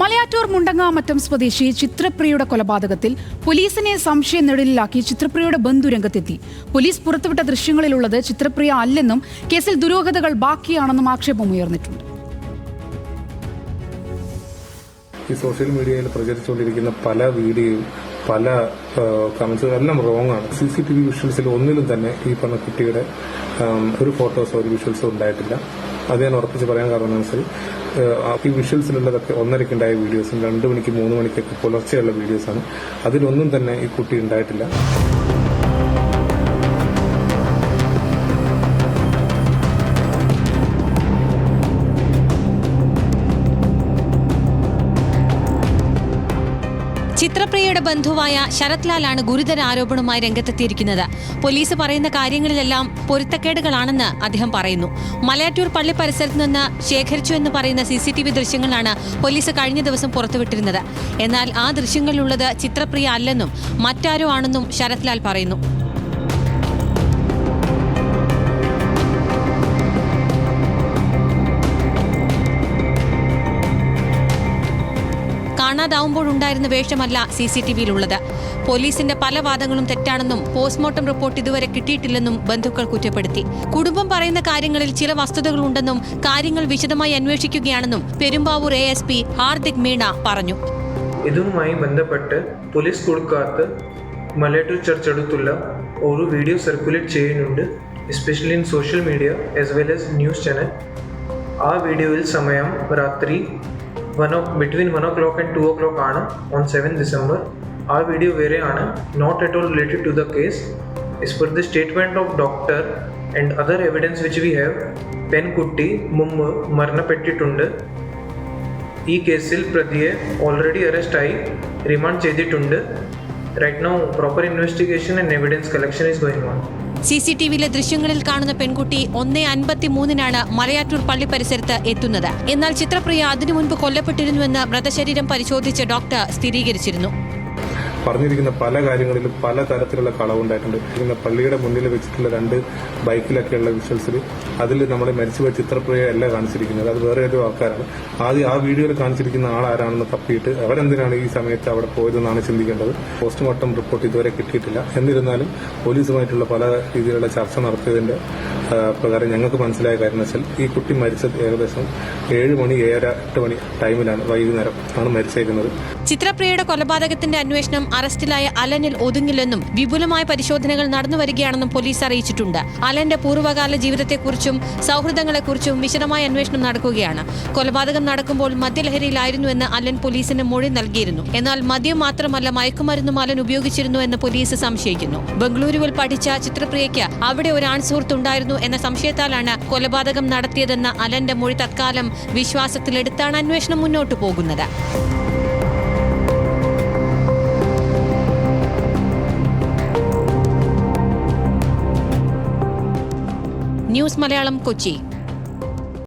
മലയാറ്റൂർ മുണ്ടങ്ങാമറ്റം സ്വദേശി ചിത്രപ്രിയയുടെ കൊലപാതകത്തിൽ പോലീസിനെ സംശയ നിഴലിലാക്കി ചിത്രപ്രിയയുടെ ബന്ധു രംഗത്തെത്തി. പോലീസ് പുറത്തുവിട്ട ദൃശ്യങ്ങളിലുള്ളത് ചിത്രപ്രിയ അല്ലെന്നും കേസിൽ ദുരൂഹതകൾ ബാക്കിയാണെന്നും ആക്ഷേപമുയർന്നിട്ടുണ്ട് ഈ സോഷ്യൽ മീഡിയയിൽ പ്രചരിച്ചുകൊണ്ടിരിക്കുന്ന പല വീഡിയോയും പല കമന്റ്സും എല്ലാം റോങ് ആണ്. സി സി ടി വി വിഷ്വൽസിൽ ഒന്നിലും തന്നെ ഈ പറഞ്ഞ കുട്ടിയുടെ ഒരു ഫോട്ടോസോ ഒരു വിഷ്വൽസോ ഉണ്ടായിട്ടില്ല. അത് ഞാൻ ഉറപ്പിച്ച് പറയാൻ കാരണം വെച്ചാൽ ഈ വിഷ്വൽസിലുള്ളതൊക്കെ ഒന്നരക്കുണ്ടായ വീഡിയോസും രണ്ട് മണിക്ക് മൂന്ന് മണിക്കൊക്കെ പുലർച്ചെയുള്ള വീഡിയോസാണ് അതിലൊന്നും തന്നെ ഈ കുട്ടി ഉണ്ടായിട്ടില്ല. ചിത്രപ്രിയയുടെ ബന്ധുവായ ശരത് ലാലാണ് ഗുരുതര ആരോപണവുമായി രംഗത്തെത്തിയിരിക്കുന്നത്. പോലീസ് പറയുന്ന കാര്യങ്ങളിലെല്ലാം പൊരുത്തക്കേടുകളാണെന്ന് അദ്ദേഹം പറയുന്നു. മലയാറ്റൂർ പള്ളി പരിസരത്ത് നിന്ന് ശേഖരിച്ചു എന്ന് പറയുന്ന സി സി ടി വി ദൃശ്യങ്ങളാണ് പോലീസ് കഴിഞ്ഞ ദിവസം പുറത്തുവിട്ടിരുന്നത്. എന്നാൽ ആ ദൃശ്യങ്ങളിലുള്ളത് ചിത്രപ്രിയ അല്ലെന്നും മറ്റാരോ ആണെന്നും ശരത് ലാൽ പറയുന്നു. കാണാതാവുമ്പോഴുണ്ടായിരുന്ന വേഷമല്ല സി സി ടി വിയിലുള്ളത്. പോലീസിന്റെ പല വാദങ്ങളും തെറ്റാണെന്നും പോസ്റ്റ്മോർട്ടം റിപ്പോർട്ട് ഇതുവരെ കിട്ടിയിട്ടില്ലെന്നും ബന്ധുക്കൾ കുറ്റപ്പെടുത്തി. കുടുംബം പറയുന്ന കാര്യങ്ങളിൽ ചില വസ്തുതകളുണ്ടെന്നും കാര്യങ്ങൾ വിശദമായി അന്വേഷിക്കുകയാണെന്നും Perumbavoor A S P Hardik Meena പറഞ്ഞു. ഇതുമായി ബന്ധപ്പെട്ട് പോലീസ് കൊടുക്കാത്ത മലയാറ്റൂർ ചർച്ച അടുത്തുള്ള ഒരു വീഡിയോ സർക്കുലേറ്റ് ചെയ്യുന്നുണ്ട് especially in social media as well as news channel ആ വീഡിയോയിൽ സമയം രാത്രി one o between one o'clock and two o'clock ആണ് ഓൺ സെവൻ ഡിസംബർ ആ വീഡിയോ വേറെയാണ് not at all related to the case is per the statement of doctor and other evidence which we have പെൺകുട്ടി മുമ്പ് മരണപ്പെട്ടിട്ടുണ്ട് ഈ കേസിൽ പ്രതിയെ already അറസ്റ്റായി remand ചെയ്തിട്ടുണ്ട് right now proper investigation and evidence collection is going on C C T വിയിലെ ദൃശ്യങ്ങളിൽ കാണുന്ന പെൺകുട്ടി ഒന്നേ അൻപത്തി മൂന്നിനാണ് മലയാറ്റൂർ പള്ളി പരിസരത്ത് എത്തുന്നത്. എന്നാൽ ചിത്രപ്രിയ അതിനു മുൻപ് കൊല്ലപ്പെട്ടിരുന്നുവെന്ന് മൃതശരീരം പരിശോധിച്ച ഡോക്ടർ സ്ഥിരീകരിച്ചിരുന്നു. പറഞ്ഞിരിക്കുന്ന പല കാര്യങ്ങളിലും പല തരത്തിലുള്ള കളവുണ്ടായിട്ടുണ്ട്. പിന്നെ പള്ളിയുടെ മുന്നിൽ വെച്ചിട്ടുള്ള രണ്ട് ബൈക്കിലൊക്കെയുള്ള വിഷ്വൽസിൽ അതിൽ നമ്മൾ മരിച്ചുപോയ ചിത്രപ്രിയ അല്ല കാണിച്ചിരിക്കുന്നത്. അത് വേറെ ഏതോ ആൾക്കാരാണ്. ആദ്യം ആ വീഡിയോയിൽ കാണിച്ചിരിക്കുന്ന ആൾ ആരാണെന്ന് തപ്പിയിട്ട് അവരെന്തിനാണ് ഈ സമയത്ത് അവിടെ പോയതെന്നാണ് ചിന്തിക്കേണ്ടത്. പോസ്റ്റ്മോർട്ടം റിപ്പോർട്ട് ഇതുവരെ കിട്ടിയിട്ടില്ല. എന്നിരുന്നാലും പോലീസുമായിട്ടുള്ള പല രീതിയിലുള്ള ചർച്ച നടത്തിയതിന്റെ പ്രകാരം ഞങ്ങൾക്ക് മനസ്സിലായ കാര്യം എന്ന് വെച്ചാൽ ഈ കുട്ടി മരിച്ചത് ഏകദേശം ഏഴ് മണി ഏഴര എട്ട് മണി ടൈമിലാണ് വൈകുന്നേരം ആണ് മരിച്ചേക്കുന്നത്. ചിത്രപ്രിയയുടെ കൊലപാതകത്തിന്റെ അന്വേഷണം അറസ്റ്റിലായ അലനിൽ ഒതുങ്ങില്ലെന്നും വിപുലമായ പരിശോധനകൾ നടന്നു വരികയാണെന്നും പോലീസ് അറിയിച്ചിട്ടുണ്ട്. അലന്റെ പൂർവകാല ജീവിതത്തെക്കുറിച്ചും സൗഹൃദങ്ങളെക്കുറിച്ചും വിശദമായ അന്വേഷണം നടക്കുകയാണ്. കൊലപാതകം നടക്കുമ്പോൾ മദ്യലഹരിയിലായിരുന്നു മദ്യലഹരിയിലായിരുന്നുവെന്ന് അലൻ പോലീസിന് മൊഴി നൽകിയിരുന്നു. എന്നാൽ മദ്യം മാത്രമല്ല മയക്കുമരുന്നും അലൻ ഉപയോഗിച്ചിരുന്നു എന്ന് പോലീസ് സംശയിക്കുന്നു. ബംഗളൂരുവിൽ പഠിച്ച ചിത്രപ്രിയയ്ക്ക് അവിടെ ഒരു ആൺസുഹൃത്തുണ്ടായിരുന്നു എന്ന സംശയത്താലാണ് കൊലപാതകം നടത്തിയതെന്ന അലന്റെ മൊഴി തത്കാലം വിശ്വാസത്തിലെടുത്താണ് അന്വേഷണം മുന്നോട്ടു പോകുന്നത്. ന്യൂസ് മലയാളം കൊച്ചി.